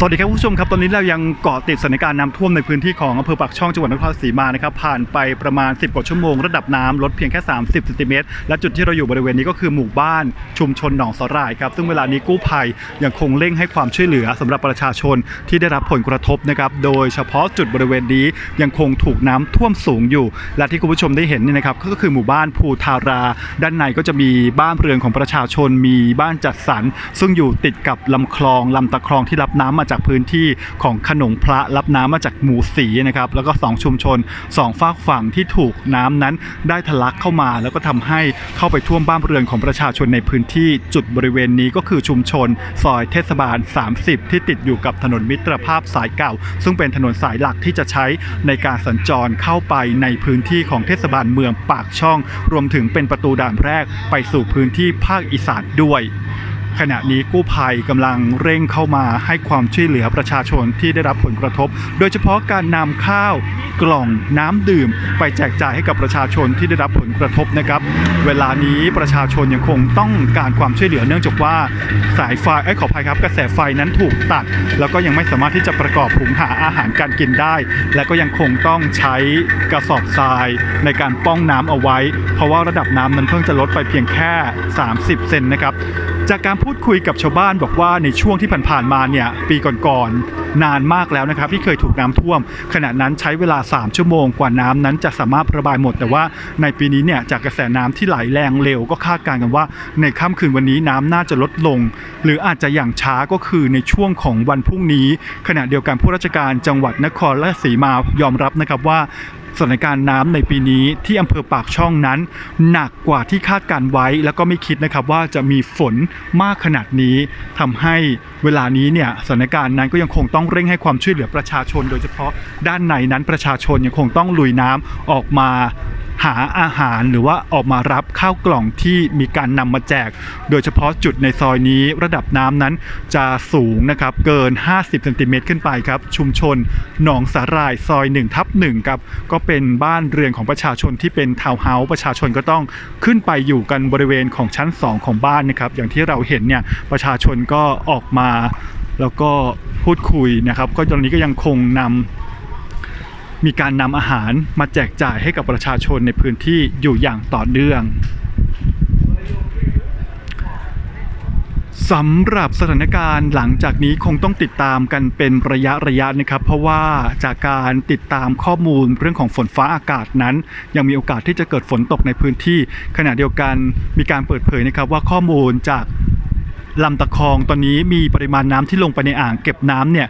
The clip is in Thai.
สวัสดีครับผู้ชมครับตอนนี้เรายังเกาะติดสถานการณ์น้ำท่วมในพื้นที่ของอำเภอปากช่องจังหวัดนครศรีมานะครับผ่านไปประมาณ 10 กว่าชั่วโมงระดับน้ำลดเพียงแค่ 30เซนติเมตรและจุดที่เราอยู่บริเวณนี้ก็คือหมู่บ้านชุมชนหนองสาหร่ายครับซึ่งเวลานี้กู้ภัยยังคงเร่งให้ความช่วยเหลือสำหรับประชาชนที่ได้รับผลกระทบนะครับโดยเฉพาะจุดบริเวณนี้ยังคงถูกน้ำท่วมสูงอยู่ และที่คุณผู้ชมได้เห็นนี่นะครับก็คือหมู่บ้านภูทารา ด้านในก็จะมีบ้านเรือนของประชาชนมีบ้านจัดสรรซึ่งอยู่ติดกับลำคลองลำตะคลองที่รับน้ำมาจากพื้นที่ของขนงพระรับน้ำมาจากหมู่สีนะครับแล้วก็สองชุมชนสองฝากฝั่งที่ถูกน้ำนั้นได้ทะลักเข้ามา แล้วก็ทำให้เข้าไปท่วมบ้านเรือนของประชาชนในพื้นที่จุดบริเวณนี้ก็คือชุมชน ซอยเทศบาล 30 ที่ติดอยู่กับถนนมิตรภาพสายเก่า ซึ่งเป็นถนนสายหลักที่จะใช้ในการสัญจรเข้าไปในพื้นที่ของเทศบาลเมืองปากช่อง รวมถึงเป็นประตูด่านแรกไปสู่พื้นที่ภาคอีสานด้วย ขณะนี้กู้ภัยกำลังเร่งเข้ามาให้ความช่วยเหลือประชาชนที่ได้รับผลกระทบ โดยเฉพาะการนำข้าวกล่องน้ำดื่ม ไปแจกจ่ายให้กับประชาชนที่ได้รับผลกระทบนะครับ เวลานี้ประชาชนยังคงต้องการความช่วยเหลือเนื่องจากว่าสายไฟเอ้ขออภัยครับ กระแสไฟนั้นถูกตัด แล้วก็ยังไม่สามารถที่จะประกอบหุงหาอาหารการกินได้ และก็ยังคงต้องใช้กระสอบทรายในการป้องน้ำเอาไว้ เพราะว่าระดับน้ำมันเพิ่งจะลดไปเพียงแค่ 30 เซนนะครับ จากการพูดคุยกับชาวบ้านบอกว่าในช่วงที่ผ่านๆมาเนี่ยปีก่อนๆนานมากแล้วนะครับที่เคยถูกน้ำท่วม ขณะนั้นใช้เวลา 3 ชั่วโมงกว่าน้ำนั้นจะสามารถระบายหมด แต่ว่าในปีนี้เนี่ยจากกระแสน้ำที่ไหลแรงเร็วก็คาดการณ์กันว่า ในค่ำคืนวันนี้น้ำน่าจะลดลง หรืออาจจะอย่างช้าก็คือในช่วงของวันพรุ่งนี้ ขณะเดียวกันผู้ราชการจังหวัดนครราชสีมายอมรับนะครับว่า สถานการณ์น้ำในปีนี้ที่อำเภอปากช่องนั้น หนักกว่าที่คาดการไว้ แล้วก็ไม่คิดนะครับว่าจะมีฝนมากขนาดนี้ทำให้เวลานี้เนี่ยสถานการณ์นั้นก็ยังคงต้องเร่งให้ความช่วยเหลือประชาชน โดยเฉพาะด้านในนั้นประชาชนยังคงต้องลุยน้ำออกมา หาอาหารหรือว่าออกมารับข้าวกล่องที่มีการนำมาแจก โดยเฉพาะจุดในซอยนี้ระดับน้ำนั้นจะสูงนะครับเกิน 50เซนติเมตรขึ้นไปครับชุมชนหนองสาหร่ายซอย1ทับ1ครับก็เป็นบ้านเรือนของประชาชนที่เป็นทาวน์เฮาส์ประชาชนก็ต้องขึ้นไปอยู่กันบริเวณของชั้น 2 ของบ้านนะครับอย่างที่เราเห็นเนี่ยประชาชนก็ออกมาแล้วก็พูดคุยนะครับ ก็ตอนนี้ก็ยังคงนำ มีการนำอาหารมาแจกจ่ายให้กับประชาชนในพื้นที่อยู่อย่างต่อเนื่องสำหรับสถานการณ์หลังจากนี้คงต้องติดตามกันเป็นระยะระยะนะครับ เพราะว่าจากการติดตามข้อมูลเรื่องของฝนฟ้าอากาศนั้น ยังมีโอกาสที่จะเกิดฝนตกในพื้นที่ ขณะเดียวกันมีการเปิดเผยนะครับว่าข้อมูลจากลำตะคองตอนนี้มีปริมาณน้ำที่ลงไปในอ่างเก็บน้ำเนี่ย